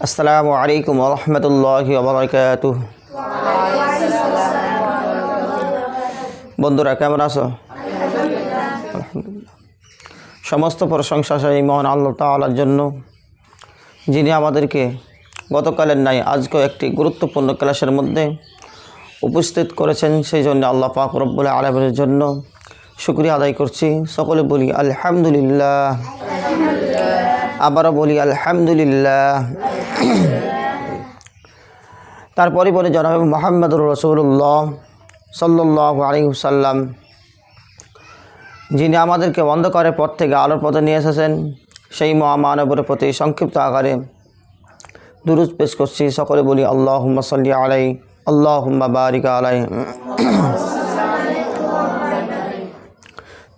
আসসালামু আলাইকুম রহমতুল্লাহ বন্ধুরা, কেমন আছো? সমস্ত প্রশংসা সেই মহান আল্লাহ তাআলার জন্য, যিনি আমাদেরকে গতকালের নাই, আজকেও একটি গুরুত্বপূর্ণ ক্লাসের মধ্যে উপস্থিত করেছেন। সেই জন্য আল্লাহ পাক রব্বুল আলমের জন্য শুক্রিয়া আদায় করছি। সকলে বলি আলহামদুলিল্লাহ। আবারও বলি আলহামদুলিল্লাহ। তারপরে বলে জনাব মোহাম্মদুর রসুল্লাহ সাল্লাহ আলিউসাল্লাম যিনি আমাদেরকে অন্ধকারের পথ থেকে আলোর পথে নিয়ে এসেছেন, সেই মহামানবের প্রতি সংক্ষিপ্ত আকারে দুরুজ পেশ করছি। সকলে বলি আল্লাহ সাল্লি আলাই আল্লাহ বারিকা আলাই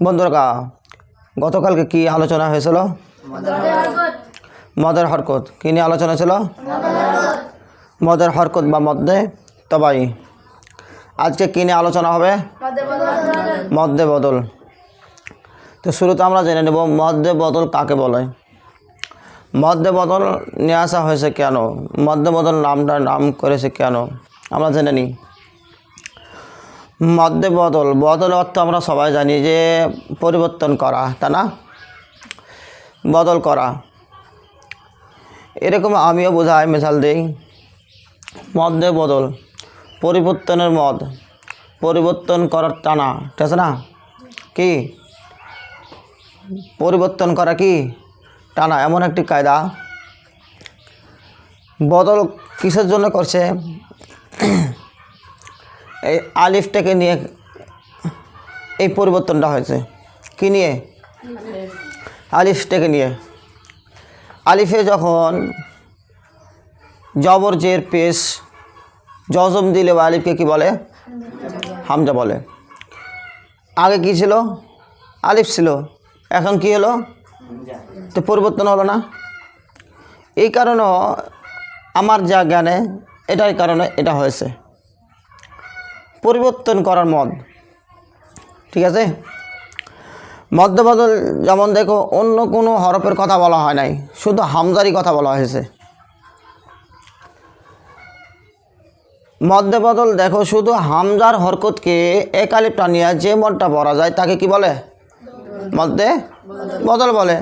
বন্ধুরা, গতকালকে কি আলোচনা হয়েছিল? মদের হরকত। কী নিয়ে আলোচনা ছিল? মদের হরকত বা মদ্যে তবাই। আজকে কী নিয়ে আলোচনা হবে? মদ্যে বদল। তো শুরুতে আমরা জেনে নেব মদ্যে বদল কাকে বলে। মদ্যে বদল নিয়ে আসা হয়েছে কেন? মদ্যে বদল নামটা নাম করেছে কেন? আমরা জেনে নিই। মদ্যে বদল বদল অর্থ আমরা সবাই জানি যে পরিবর্তন করা তা না? বদল করা। এরকম আমিও বোঝাই, মিশাল দিই। মদ্যে বদল, পরিবর্তনের মদ। পরিবর্তন করার টানা, ঠিক আছে না? কি? পরিবর্তন করা কি? টানা, এমন একটি কায়দা। বদল কিসের জন্য করছে? এই আলিফটাকে নিয়ে এই পরিবর্তনটা হয়েছে। কি নিয়ে? আলিফটাকে নিয়ে। আলিফে যখন জবর জের পেশ, জজম দিলে বা আলিফকে কি বলে? হামজা বলে। আগে কি ছিল? আলিফ ছিল। এখন কি হলো? তো পরিবর্তন হলো না। এই কারণে আমার যা জ্ঞানে, এটার কারণে এটা হয়েছে। পরিবর্তন করার মদ ঠিক আছে? মধ্যবদল যেমন দেখো, অন্য কোনো হরফের কথা বলা হয় নাই। শুধু হামজারি কথা বলা হয়েছে। মধ্যবদল দেখো, শুধু হামজার হরকতকে একালিপ টানিয়া যে মনটা পড়া যায়, তাকে কি বলে? মধ্যে বদল বলে।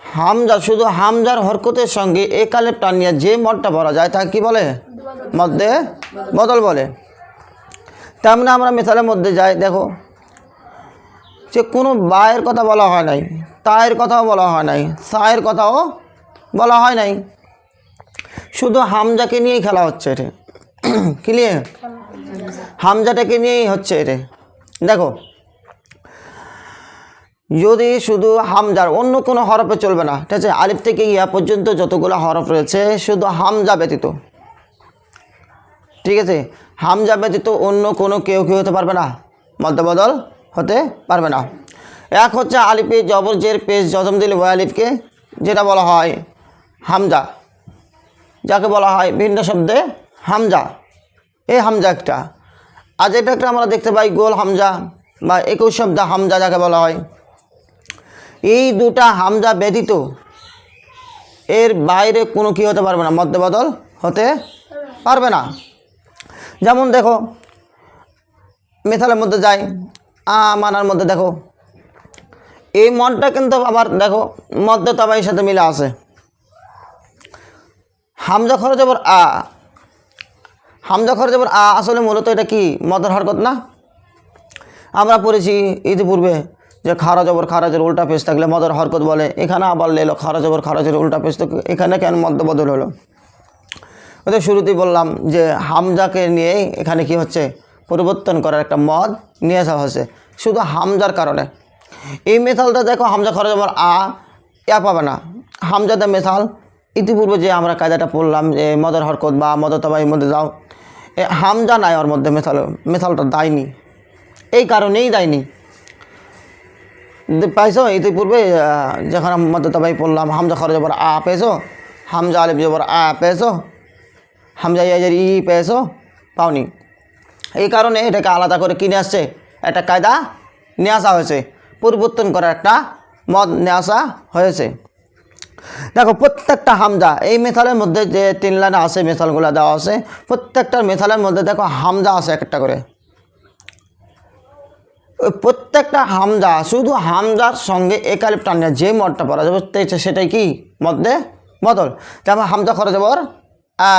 হামজা, শুধু হামজার হরকতের সঙ্গে একালেপ টানিয়া যে মনটা পড়া যায়, তাকে কি বলে? মধ্যে বদল বলে। তেমনি আমরা মিসালের মধ্যে যাই, দেখো। যে কোনো বায়ের কথা বলা হয় নাই, তায়ের কথাও বলা হয় নাই, সায়ের কথাও বলা হয় নাই। শুধু হামজাকে নিয়েই খেলা হচ্ছে এটা। কি নিয়ে হামজাটাকে নিয়েই হচ্ছে এটা। দেখো, যদি শুধু হামজার অন্য কোনো হরফে চলবে না, ঠিক আছে, আলিফ থেকে ইয়া পর্যন্ত যতগুলো হরফ রয়েছে, শুধু হামজা ব্যতীত। ঠিক আছে, হামজা ব্যতীত অন্য কোনো কেউ কেউ হতে পারবে না? মধ্যবদল হতে পারবে না। এক হচ্ছে আলিফে জবর জের পেশ জজম দিলে ওয়া আলিফকে, যেটা বলা হয় হামজা। যাকে বলা হয় ভিন্ন শব্দে হামজা। এই হামজা একটা। আজ এটা একটা আমরা দেখতে পাই গোল হামজা বা একুশ শব্দ হামজা যাকে বলা হয়। এই দুটা হামজা ব্যতীত এর বাইরে কোনো কি হতে পারবে না, মধ্যবদল হতে পারবে না। যেমন দেখো, মেথালের মধ্যে আ মানার মধ্যে দেখো। এই মনটা কিন্তু আবার দেখো, মধ্য তবাইয়ের সাথে মিলে আছে। হামজা খরচ আবার আ হামজা খরচ আবার আ আসলে মূলত এটা কি? মদের হরকত না? আমরা পড়েছি ইতিপূর্বে যে খারা জবর খারাজের উল্টা পেশ থাকলে মদের হরকত বলে। এখানে আবার লেলো খারা জবর খারাজের উল্টা পেশ এখানে কেন মদ্য বদল হলো? ওদের শুরুতেই বললাম যে হামজাকে নিয়েই এখানে কি হচ্ছে? পরিবর্তন করার একটা মদ নিয়ে আসা হয়েছে। শুধু হামজার কারণে। এই মেথালটা দেখো, হামজা খরচ আমার আ ইয়া পাবে না। হামজাতে মেথাল ইতিপূর্বে যে আমরা কায়দাটা পড়লাম যে মদের হরকত বা মদতাবাই মধ্যে যাও হামজা নাই ওর মধ্যে মেথাল মেথালটা দেয়নি। এই কারণেই দেয়নি। পাইছো? ইতিপূর্বে যখন মদতাবাই পড়লাম, হামজা খরচ জবর আ পেয়েছ? হামজা আলিফ জবর আ পেয়েছ? হামজা ইয়াজের ই পেয়েছ? পাওনি। এই কারণে এটাকে আলাদা করে কিনে আসছে? একটা কায়দা নিয়ে আসা হয়েছে। পরিবর্তন করার একটা মদ নিয়ে আসা হয়েছে। দেখো, প্রত্যেকটা হামজা, এই মেথালের মধ্যে যে তিন লাইনে আছে, মেথালগুলো দেওয়া আছে, প্রত্যেকটার মেথালের মধ্যে দেখো হামজা আছে এক একটা করে। প্রত্যেকটা হামজা, শুধু হামজার সঙ্গে একালিপ টানিয়া যে মদটা পড়া যাবে সেটাই কি? মধ্যে বদল। যেমন হামজা খরচ যাবর আ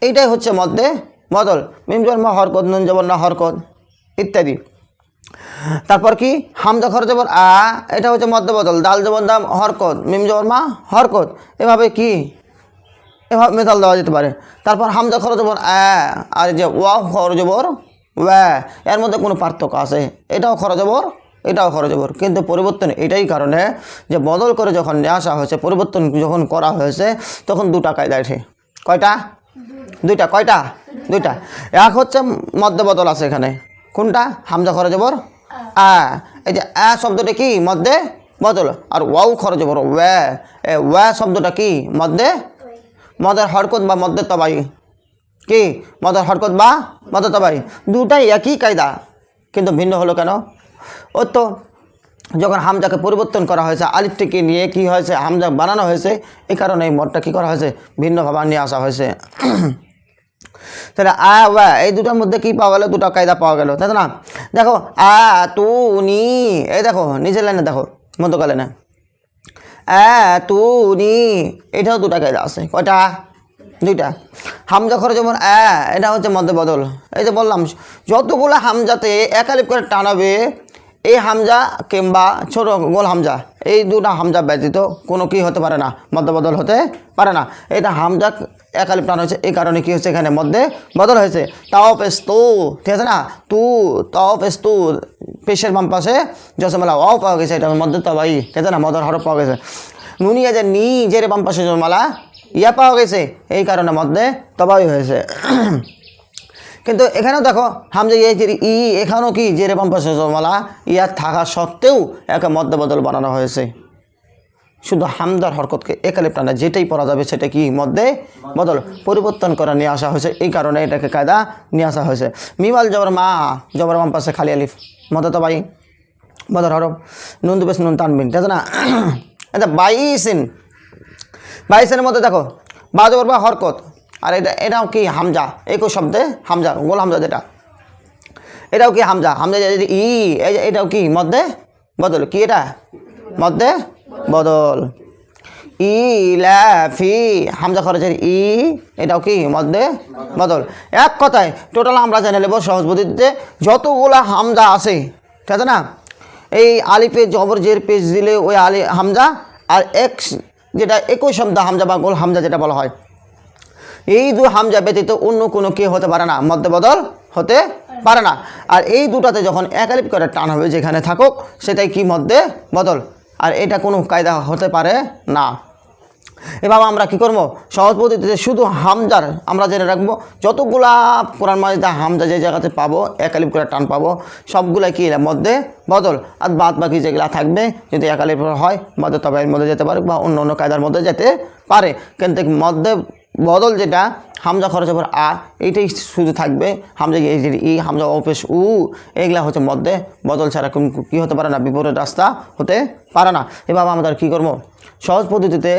এইটাই হচ্ছে মধ্যে বদল মিম জবর মা হরকত, নুন জবর না হরকত, ইত্যাদি। তারপর কি? হামজা খরচ জবর, আ, এটা হচ্ছে মধ্য বদল দাল জবর দাম হরকত, মিম জবর মা হরকত। এভাবে কি? এভাবে মেতাল দেওয়া যেতে পারে। তারপর হামজা খরচ জবর, আ, আর যে ওয়া খরচ জবর, ওয়া, এর মধ্যে কোনো পার্থক্য আছে। এটাও খরচ জবর, এটাও খরচ জবর। কিন্তু পরিবর্তন এটাই কারণে যে বদল করে যখন নিয়ে আসা হয়েছে, পরিবর্তন যখন করা হয়েছে, তখন দুটা কায়দা আছে কয়টা? দুইটা। কয়টা? দুইটা। এক হচ্ছে মধ্য বদল আছে এখানে। কোনটা? হামজা খরচ জবর আ, এই যে আ শব্দটা কি? মধ্যে বদল। আর ওয়াও খরচ জবর ওয়া। এ, ওয়া শব্দটা কি? মধ্যে মদের হরকত বা মধ্যে তবাই। কি? মদের হরকত বা মদের তবাই। দুটাই একই কায়দা, কিন্তু ভিন্ন হলো কেন? ও তো, যখন হামজাকে পরিবর্তন করা হয়েছে আলিফটিকে নিয়ে কি হয়েছে, হামজা বানানো হয়েছে এই কারণে এই মদটা কী করা হয়েছে? ভিন্নভাবে নিয়ে আসা হয়েছে। তাহলে আ ওয়া এই দুটোর মধ্যে কি পাওয়া গেল? দুটো কায়দা পাওয়া গেল, তাই না? দেখো, আ, তু, নি, এই দেখো নিচের লাইনে দেখো, মধ্যকালে না। আ তু, নি, এটাও দুটা কায়দা আছে, কয়টা? দুইটা। হামজা খরচ যেমন আ এটা হচ্ছে মধ্যে বদল। এই যে বললাম, যতগুলো হামজাতে একালিপ করে টানাবে, এই হামজা কিংবা ছোট গোল হামজা এই দুটা হামজা ব্যতীত কোনো কি হতে পারে না, মধ্যে বদল হতে পারে না। এটা হামজা একালিপ টানা হয়েছে এই কারণে কি হচ্ছে এখানে? মধ্যে বদল হয়েছে। তাও পেস তু, ঠিক আছে না? তু তাও পেস তু, পেশের বাম পাশে জসমালা ওয়াও পাওয়া গেছে, এটা মধ্যে তবাই ঠিক আছে না? মদর হরফ পাওয়া গেছে। নুনিয়া যে নি, জেরে বাম পাশে জসমালা ইয়া পাওয়া গেছে, এই কারণে মধ্যে তবাই হয়েছে। কিন্তু এখানেও দেখো হামজা ইয়ে যে ই, এখানেও কি পাশে জসমালা ইয়া থাকা সত্ত্বেও একে মধ্য বদল বানানো হয়েছে। শুধু হামদার হরকতকে একালে টানা যেটাই পড়া যাবে সেটা কি মধ্যে বদল, পরিবর্তন করা নিয়ে আসা হয়েছে। এই কারণে এটাকে কায়দা নিয়ে আসা হয়েছে। মিমাল জবর মা, জবর মাম পাশে খালি আলিফ মদ তো বাই বদর হরফ, নুন দুবেশ নুন তানবিন আছে না? এটা বাইসিন বাইসের মধ্যে দেখো, বা জবর বা হরকত আর এটা, এটাও কি হামজা? একই শব্দে হামজা, গোল হামজা যেটা। এটাও কি হামজা? হামজা ই এটাও কি? মধ্যে? বদল, কি এটা? মধ্যে? বদল। ই, লা, ফি, হামজা খরচের ই, এটাও কি? মধ্যে? বদল। এক কথায় টোটাল আমরা জেনে নেব সহজ পদ্ধতিতে যতগুলা হামজা আছে, ঠিক আছে না? এই আলিফে জবর জের পেজ দিলে ওই আলি, হামজা আর এক যেটা একই শব্দ হামজা বা গোল হামজা যেটা বলা হয় এই দু হামজা ব্যতীত অন্য কোনো কে হতে পারে না মধ্যে বদল হতে পারে না। আর এই দুটাতে যখন একালিপ করে টান হবে যেখানে থাকুক, সেটাই কি মধ্যে বদল আর এটা কোনো কায়দা হতে পারে না। এভাবে আমরা কি করব? সহজ পদ্ধতিতে শুধু হামজার আমরা জেনে রাখব, যতগুলা কোরআন মাজিদা হামজা যে জায়গাতে পাবো, একালিপ করে টান পাবো সবগুলা কি মধ্যে বদল আর বাদ বাকি যেগুলা থাকবে, যদি একালিপ হয় মধ্যে তবে এর মধ্যে যেতে পারে বা অন্য অন্য কায়দার মধ্যে যেতে পারে। কিন্তু মধ্যে বদল যেটা, হামজা খরচ হবে আ, এইটাই শুধু থাকবে। হামজা ই, হামজা অপেশ উ এগুলা হচ্ছে মধ্যে। বদল ছাড়া কী হতে পারে না, বিপরীত রাস্তা হতে পারে না। এভাবে আমাদের কী করব? সহজ পদ্ধতিতে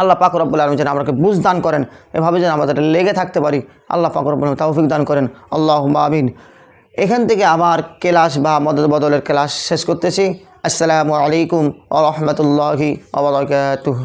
আল্লাহ পাক রব্বুল আলম যেন আমাকে বুঝ দান করেন। এভাবে যেন আমাদের লেগে থাকতে পারি, আল্লাহ পাক রব্বুল আলম তৌফিক দান করেন। আল্লাহ আমিন। এখান থেকে আমার ক্লাস বা মদত বদলের ক্লাস শেষ করতেছি। আসসালামু আলাইকুম আ রহমতুল্লাহি আবরকাতুহ